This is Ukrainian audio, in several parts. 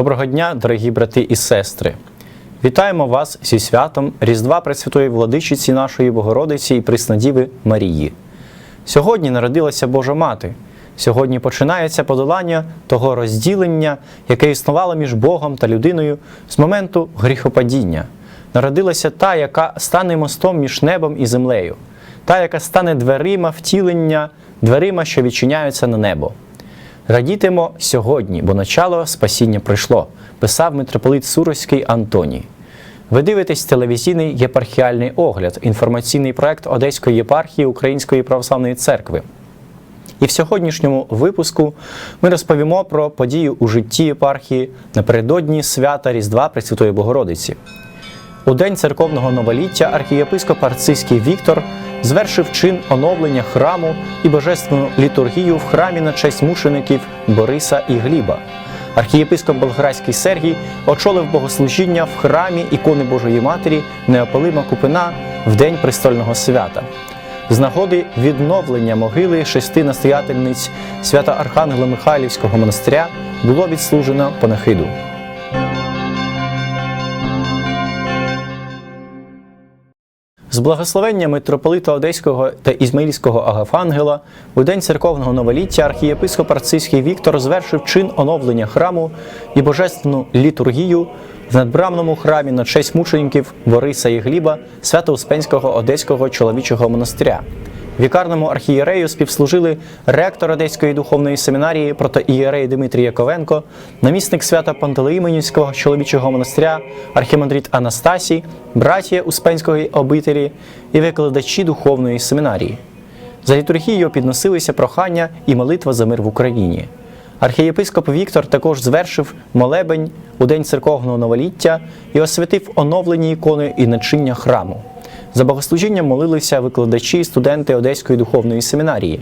Доброго дня, дорогі брати і сестри! Вітаємо вас зі святом Різдва Пресвятої Владичиці нашої Богородиці і Приснадіви Марії. Сьогодні народилася Божа Мати. Сьогодні починається подолання того розділення, яке існувало між Богом та людиною з моменту гріхопадіння. Народилася та, яка стане мостом між небом і землею, та, яка стане дверима втілення, дверима, що відчиняються на небо. Радітимо сьогодні, бо начало спасіння прийшло, писав митрополит Суровський Антоній. Ви дивитесь телевізійний єпархіальний огляд, інформаційний проект Одеської єпархії Української православної церкви. І в сьогоднішньому випуску ми розповімо про подію у житті єпархії напередодні свята Різдва Пресвятої Богородиці. У день церковного новоліття архієпископ Арцизький Віктор звершив чин оновлення храму і божественну літургію в храмі на честь мучеників Бориса і Гліба. Архієпископ Болградський Сергій очолив богослужіння в храмі ікони Божої Матері Неополима Купина в день престольного свята. З нагоди відновлення могили шести настоятельниць свята Архангела Михайлівського монастиря було відслужено панахиду. Благословення митрополита Одеського та Ізмаїльського Агафангела у день церковного новоліття архієпископ Арцизький Віктор звершив чин оновлення храму і божественну літургію в надбрамному храмі на честь мучеників Бориса і Гліба Свято-Успенського Одеського чоловічого монастиря. Вікарному архієрею співслужили ректор Одеської духовної семінарії протоієрей Дмитрій Яковенко, намісник свята Пантелеїменівського чоловічого монастиря, архімандрит Анастасій, братія Успенської обителі і викладачі духовної семінарії. За літургією підносилися прохання і молитва за мир в Україні. Архієпископ Віктор також звершив молебень у день церковного новоліття і освятив оновлені ікони і начиння храму. За богослужінням молилися викладачі і студенти Одеської духовної семінарії.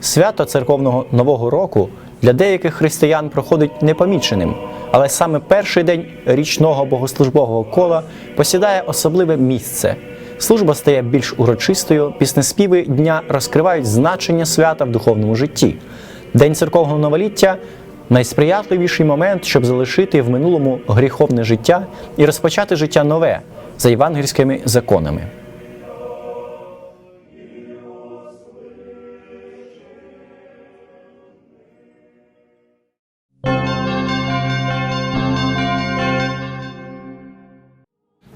Свято церковного Нового року для деяких християн проходить непоміченим, але саме перший день річного богослужбового кола посідає особливе місце. Служба стає більш урочистою, піснеспіви дня розкривають значення свята в духовному житті. День церковного новоліття найсприятливіший момент, щоб залишити в минулому гріховне життя і розпочати життя нове за євангельськими законами. –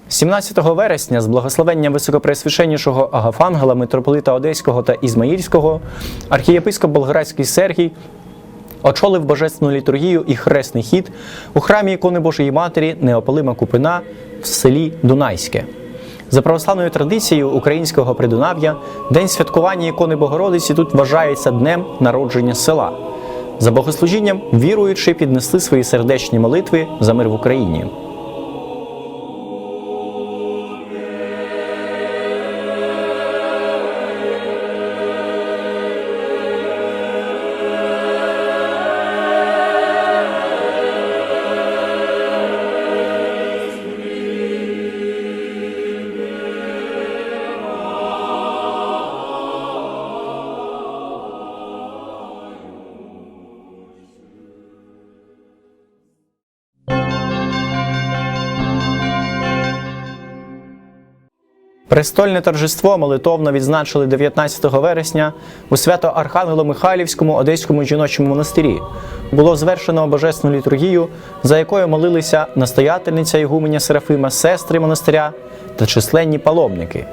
17 вересня з благословення високопресвященнішого Агафангела, митрополита Одеського та Ізмаїльського, архієпископ Болградський Сергій очолив божественну літургію і хресний хід у храмі ікони Божої Матері Неополима Купина в селі Дунайське. За православною традицією українського придунав'я, день святкування ікони Богородиці тут вважається днем народження села. За богослужінням віруючі піднесли свої сердечні молитви за мир в Україні. Престольне торжество молитовно відзначили 19 вересня у свято Архангело Михайлівському Одеському жіночому монастирі. Було звершено божественну літургію, за якою молилися настоятельниця Ігуменя Серафима, сестри монастиря та численні паломники.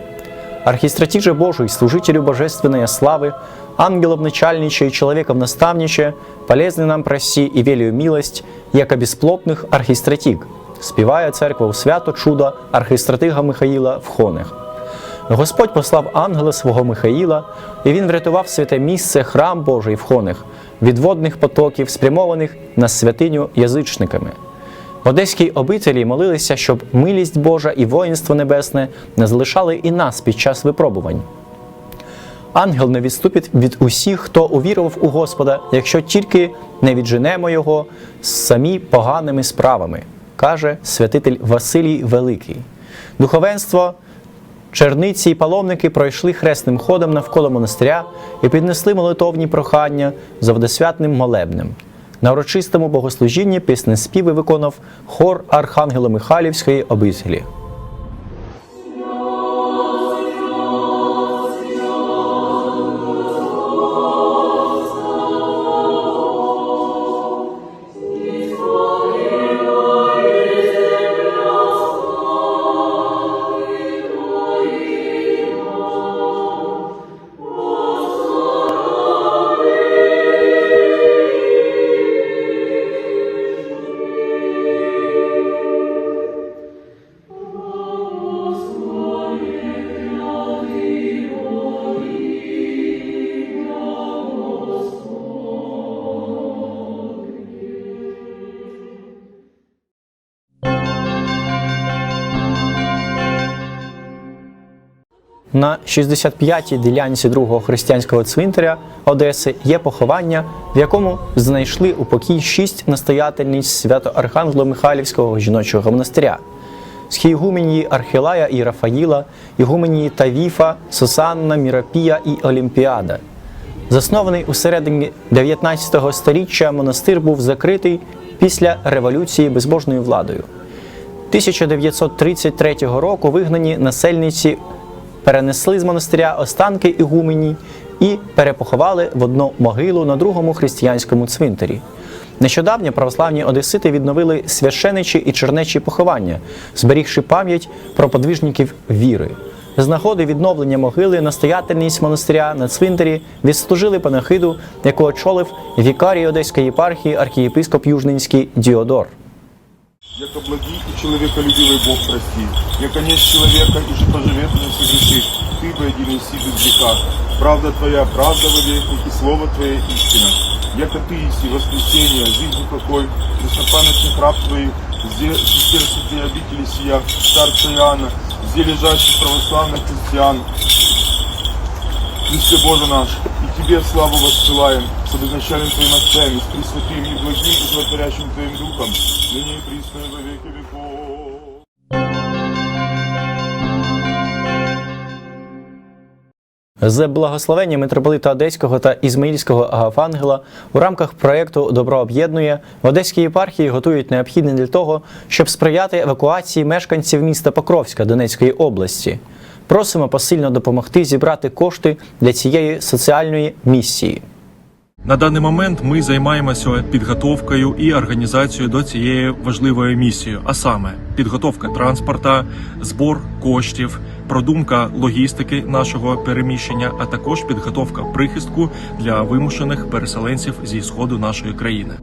Архистратиже Божий, служителю божественной славы, ангелов начальниче и человеков наставниче, полезный нам проси и велию милость, яко бесплотных архистратиг, співає церква у свято чудо архистратига Михаїла в Хонах. Господь послав ангела свого Михаїла, і він врятував святе місце, храм Божий в Хонах, від водних потоків, спрямованих на святиню язичниками. В Одеській обителі молилися, щоб милість Божа і воїнство небесне не залишали і нас під час випробувань. Ангел не відступить від усіх, хто увірував у Господа, якщо тільки не відженемо його самі поганими справами, каже святитель Василій Великий. Духовенство, черниці і паломники пройшли хресним ходом навколо монастиря і піднесли молитовні прохання за водосвятним молебнем. На урочистому богослужінні пісні співи виконав хор Архангела Михайлівської обителі. На 65-й ділянці другого християнського цвинтаря Одеси є поховання, в якому знайшли у покій шість настоятельниць свято Михайлівського жіночого монастиря. Схієгуменії Архилая і Рафаїла, ігуменії Тавіфа, Сусанна, Мірапія і Олімпіада. Заснований у середині 19 століття монастир був закритий після революції безбожною владою. 1933 року вигнані насельниці перенесли з монастиря останки ігумені і перепоховали в одну могилу на другому християнському цвинтарі. Нещодавно православні одесити відновили священичі і чернечі поховання, зберігши пам'ять про подвижників віри. З нагоди відновлення могили настоятельність монастиря на цвинтарі відслужили панахиду, яку очолив вікарій Одеської єпархії архієпископ Южненський Діодор. Яко благий и человеколюбивый Бог прости, яко нет человека и же поживет не согрешит, ты бы один иси без греха. Правда твоя, правда вовеки, и слово твое истина. Яко ты иси воскресение, жизнь и покой, преснопамятных раб твоих, где сердце ты обители сия, старца Иоанна, где лежащих православных христиан, Христе Боже наш, Тебе славу воссылаем, с обозначальным Твоим Отцем, и с Пресвятым, и благим, и животворящим Твоим Духом, ныне и присно и во веки веков. З благословення митрополита Одеського та Ізмаїльського Агафангела у рамках проєкту Добро об'єднує в Одеській єпархії готують необхідне для того, щоб сприяти евакуації мешканців міста Покровська Донецької області. Просимо посильно допомогти зібрати кошти для цієї соціальної місії. На даний момент ми займаємося підготовкою і організацією до цієї важливої місії, а саме підготовка транспорта, збор коштів, продумка логістики нашого переміщення, а також підготовка прихистку для вимушених переселенців зі сходу нашої країни.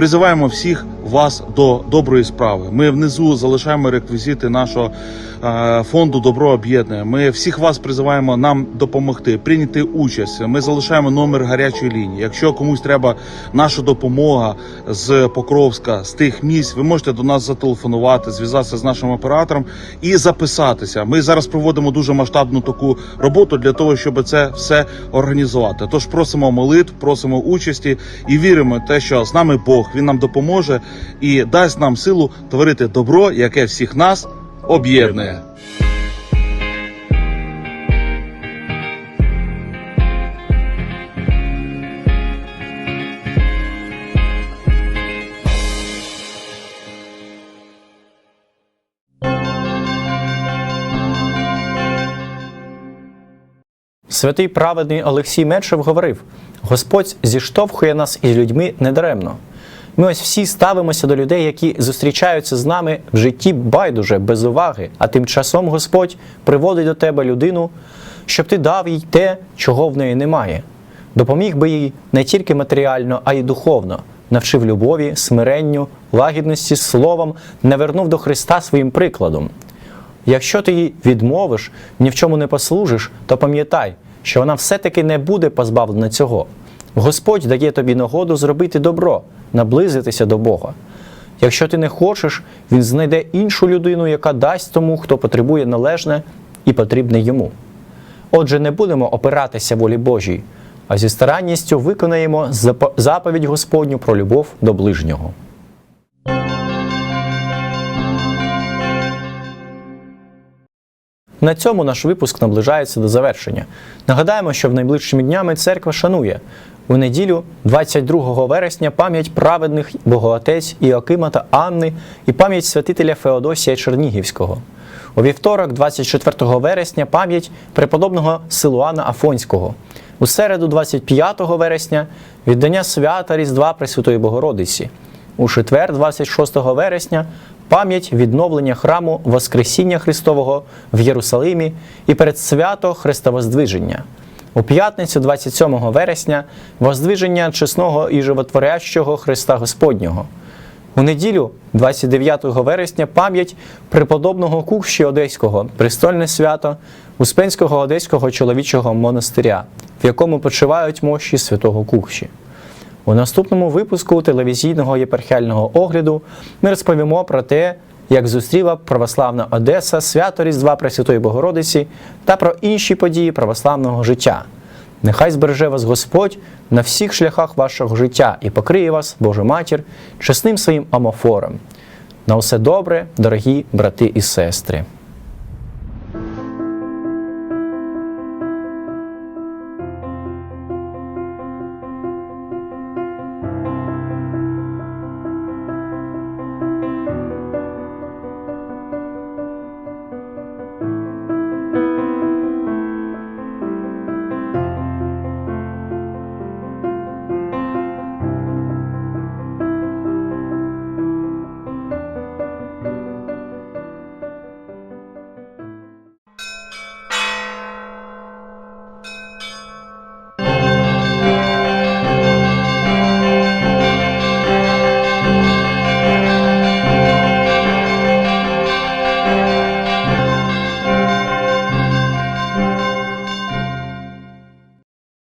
Призиваємо всіх вас до доброї справи. Ми внизу залишаємо реквізити нашого е, фонду Добро об'єднує. Ми всіх вас призиваємо нам допомогти, прийняти участь. Ми залишаємо номер гарячої лінії. Якщо комусь треба наша допомога з Покровська, з тих місць, ви можете до нас зателефонувати, зв'язатися з нашим оператором і записатися. Ми зараз проводимо дуже масштабну таку роботу для того, щоб це все організувати. Тож просимо молитв, просимо участі і віримо в те, що з нами Бог він нам допоможе і дасть нам силу творити добро, яке всіх нас об'єднує. Святий праведний Олексій Мечев говорив: Господь зіштовхує нас із людьми недаремно. Ми ось всі ставимося до людей, які зустрічаються з нами в житті байдуже, без уваги, а тим часом Господь приводить до тебе людину, щоб ти дав їй те, чого в неї немає. Допоміг би їй не тільки матеріально, а й духовно, навчив любові, смиренню, лагідності словом, навернув до Христа своїм прикладом. Якщо ти їй відмовиш, ні в чому не послужиш, то пам'ятай, що вона все-таки не буде позбавлена цього. Господь дає тобі нагоду зробити добро, наблизитися до Бога. Якщо ти не хочеш, він знайде іншу людину, яка дасть тому, хто потребує належне і потрібне йому. Отже, не будемо опиратися волі Божій, а зі старанністю виконаємо заповідь Господню про любов до ближнього. На цьому наш випуск наближається до завершення. Нагадаємо, що в найближчими днями церква шанує у неділю, 22 вересня, пам'ять праведних Богоотець Іоакима та Анни і пам'ять святителя Феодосія Чернігівського. У вівторок, 24 вересня, пам'ять преподобного Силуана Афонського. У середу, 25 вересня, віддання свята Різдва Пресвятої Богородиці. У четвер, 26 вересня, пам'ять відновлення храму Воскресіння Христового в Єрусалимі і передсвято Христовоздвиження. У п'ятницю, 27 вересня, воздвиження чесного і животворящого Христа Господнього. У неділю, 29 вересня, пам'ять преподобного Кукші Одеського, престольне свято Успенського Одеського чоловічого монастиря, в якому почивають мощі святого Кукші. У наступному випуску телевізійного єпархіального огляду ми розповімо про те, як зустріла православна Одеса свято Різдва Пресвятої Богородиці та про інші події православного життя. Нехай збереже вас Господь на всіх шляхах вашого життя і покриє вас, Божа Матір, чесним своїм амофором. На усе добре, дорогі брати і сестри.